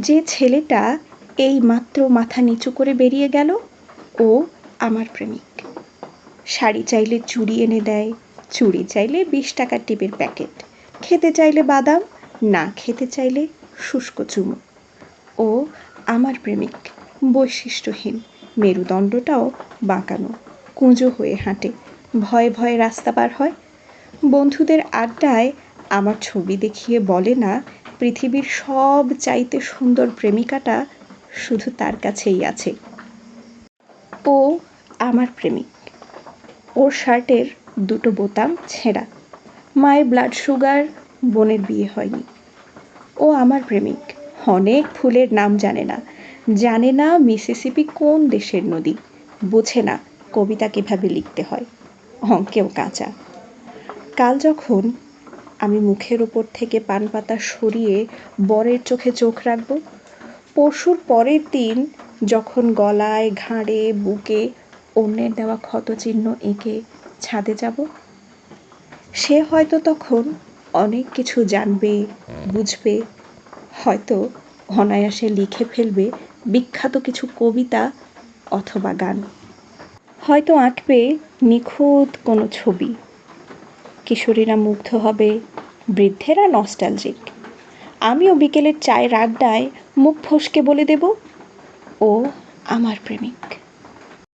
যে ছেলেটা এই মাত্র মাথা নিচু করে বেরিয়ে গেল, ও আমার প্রেমিক। শাড়ি চাইলে চুড়ি এনে দেয়, চুড়ি চাইলে বিশ টাকার টিপের প্যাকেট, খেতে চাইলে বাদাম, না খেতে চাইলে শুষ্ক চুমু। ও আমার প্রেমিক, বৈশিষ্ট্যহীন, মেরুদণ্ডটাও বাঁকানো, কুঁজো হয়ে হাঁটে, ভয়ে ভয়ে রাস্তা পার হয়। বন্ধুদের আড্ডায় আমার ছবি দেখিয়ে বলে না পৃথিবীর সব চাইতে সুন্দর প্রেমিকাটা শুধু তার কাছেই আছে। ও আমার প্রেমিক। ওর শার্টের দুটো বোতাম ছেঁড়া। মায়ের ব্লাড সুগার বোনের বিয়ে হয়নি। ও আমার প্রেমিক। অনেক ফুলের নাম জানে না। জানে না মিসিসিপি কোন দেশের নদী। বোঝে না কবিতা কীভাবে লিখতে হয়। অঙ্কেও কাঁচা। কাল যখন আমি মুখের ওপর থেকে পান পাতা সরিয়ে বরের চোখে চোখ রাখব। পরশুর পরের দিন যখন গলায় ঘাড়ে, বুকে অন্যের দেওয়া ক্ষতচিহ্ন এঁকে ছাদে যাব, সে হয়তো তখন অনেক কিছু জানবে, বুঝবে, হয়তো অনায়াসে লিখে ফেলবে বিখ্যাত কিছু কবিতা অথবা গান। হয়তো আঁকবে নিখুঁত কোনো ছবি। কিশোরীরা মুগ্ধ হবে। বৃদ্ধেরা নস্টালজিক আমিও বিকেলের চায়ের আড্ডায় মুখ ফসকে বলে দেব, ও আমার প্রেমিক।